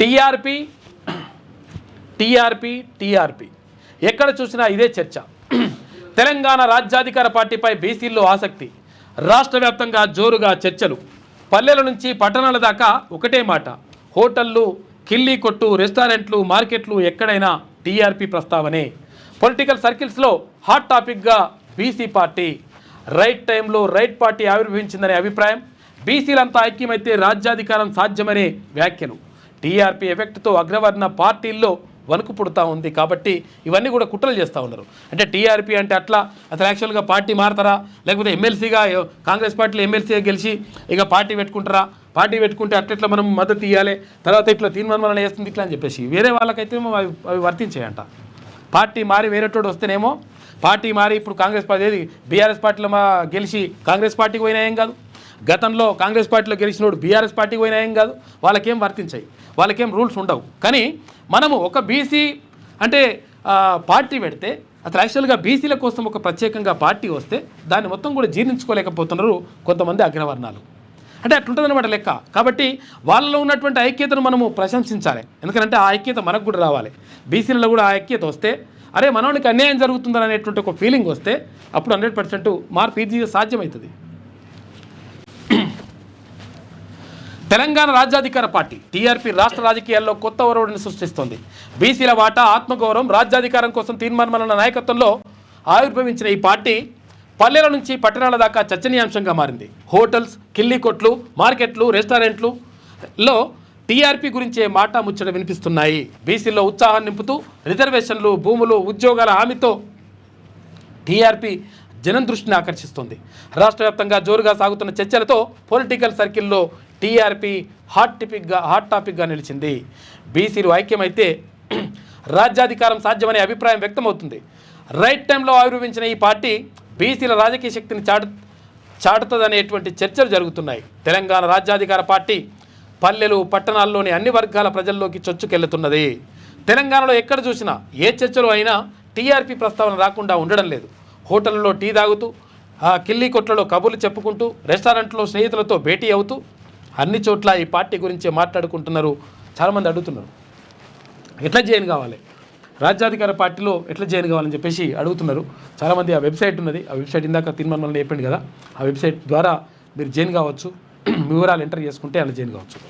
TRP TRP TRP. ఎక్కడ చూసినా ఇదే చర్చ. తెలంగాణ రాజ్యాధికార పార్టీపై బీసీల్లో ఆసక్తి. రాష్ట్ర వ్యాప్తంగా జోరుగా చర్చలు. పల్లెల నుంచి పట్టణాల దాకా ఒకటే మాట. హోటళ్ళు కిల్లీ కొట్టు రెస్టారెంట్లు మార్కెట్లు ఎక్కడైనా టీఆర్పీ ప్రస్తావనే. పొలిటికల్ సర్కిల్స్లో హాట్ టాపిక్గా బీసీ పార్టీ. రైట్ టైంలో రైట్ పార్టీ ఆవిర్భవించిందనే అభిప్రాయం. బీసీలంతా ఐక్యమైతే రాజ్యాధికారం సాధ్యమనే వ్యాఖ్యలు. టీఆర్పీ ఎఫెక్ట్తో అగ్రవర్ణ పార్టీల్లో వణుకు పుడతా ఉంది కాబట్టి ఇవన్నీ కూడా కుట్రలు చేస్తూ ఉన్నారు. అంటే టీఆర్పీ అంటే అట్లా అసలు యాక్చువల్గా పార్టీ మారతారా? లేకపోతే ఎమ్మెల్సీగా కాంగ్రెస్ పార్టీలో ఎమ్మెల్సీగా గెలిచి ఇక పార్టీ పెట్టుకుంటారా? పార్టీ పెట్టుకుంటే అట్లట్లా మనం మద్దతు ఇవ్వాలి తర్వాత ఇట్లా తీర్మానం వేస్తుంది ఇట్లా అని చెప్పేసి. వేరే వాళ్ళకైతే అవి అవి వర్తించాయంట. పార్టీ మారి వేరేటోడు వస్తేనేమో పార్టీ మారి ఇప్పుడు కాంగ్రెస్ పార్టీ ఏది? బీఆర్ఎస్ పార్టీలో మా గెలిచి కాంగ్రెస్ పార్టీకి పోయినా ఏం కాదు. గతంలో కాంగ్రెస్ పార్టీలో గెలిచినోడు బీఆర్ఎస్ పార్టీకి పోయినా ఏం కాదు వాళ్ళకేం వర్తించాయి వాళ్ళకేం రూల్స్ ఉండవు. కానీ మనము ఒక బీసీ అంటే పార్టీ పెడితే అసలు యాక్చువల్గా బీసీల కోసం ఒక ప్రత్యేకంగా పార్టీ వస్తే దాన్ని మొత్తం కూడా జీర్ణించుకోలేకపోతున్నారు కొంతమంది అగ్రవర్ణాలు. అంటే అట్లుంటుందన్నమాట లెక్క. కాబట్టి వాళ్ళలో ఉన్నటువంటి ఐక్యతను మనము ప్రశంసించాలి. ఎందుకంటే ఆ ఐక్యత మనకు కూడా రావాలి. బీసీలలో కూడా ఆ ఐక్యత వస్తే అరే మనవానికి అన్యాయం జరుగుతుందని అనేటువంటి ఒక ఫీలింగ్ వస్తే అప్పుడు హండ్రెడ్ పర్సెంట్ మార్పు ఈజీగా సాధ్యమవుతుంది. తెలంగాణ రాజ్యాధికార పార్టీ టీఆర్పీ రాష్ట్ర రాజకీయాల్లో కొత్త ఒరవడిని సృష్టిస్తోంది. బీసీల వాటా ఆత్మగౌరవం రాజ్యాధికారం కోసం తీర్మానమలన నాయకత్వంలో ఆవిర్భవించిన ఈ పార్టీ పల్లెల నుంచి పట్టణాల దాకా చర్చనీయాంశంగా మారింది. హోటల్స్ కిల్లీ కొట్లు మార్కెట్లు రెస్టారెంట్లు లో టీఆర్పీ గురించే మాట ముచ్చట వినిపిస్తున్నాయి. బీసీల్లో ఉత్సాహం నింపుతూ రిజర్వేషన్లు భూములు ఉద్యోగాల హామీతో టీఆర్పీ జనం దృష్టిని ఆకర్షిస్తుంది. రాష్ట్ర వ్యాప్తంగా జోరుగా సాగుతున్న చర్చలతో పొలిటికల్ సర్కిల్లో టీఆర్పీ హాట్ టిపిక్గా హాట్ టాపిక్గా నిలిచింది. బీసీలు ఐక్యమైతే రాజ్యాధికారం సాధ్యమనే అభిప్రాయం వ్యక్తమవుతుంది. రైట్ టైంలో ఆవిర్భవించిన ఈ పార్టీ బీసీల రాజకీయ శక్తిని చాటు చాటుతుందనేటువంటి చర్చలు జరుగుతున్నాయి. తెలంగాణ రాజ్యాధికార పార్టీ పల్లెలు పట్టణాల్లోని అన్ని వర్గాల ప్రజల్లోకి చొచ్చుకెళ్తున్నది. తెలంగాణలో ఎక్కడ చూసినా ఏ చర్చలు అయినా టీఆర్పీ ప్రస్తావన రాకుండా ఉండడం లేదు. హోటళ్ళలో టీ తాగుతూ ఆ కిల్లీ కొట్లలో కబుర్లు చెప్పుకుంటూ రెస్టారెంట్లో స్నేహితులతో భేటీ అవుతూ అన్ని చోట్ల ఈ పార్టీ గురించి మాట్లాడుకుంటున్నారు. చాలామంది అడుగుతున్నారు. ఎట్లా జాయిన్ కావాలి? రాజ్యాధికార పార్టీలో ఎట్లా జాయిన్ కావాలని చెప్పేసి అడుగుతున్నారు. చాలామంది ఆ వెబ్సైట్ ఉన్నది. ఆ వెబ్సైట్ ఇందాక తీర్మానం చెప్పింది కదా. ఆ వెబ్సైట్ ద్వారా మీరు జైన్ కావచ్చు. మీ వివరాలు ఎంటర్ చేసుకుంటే అలా జైన్ కావచ్చు.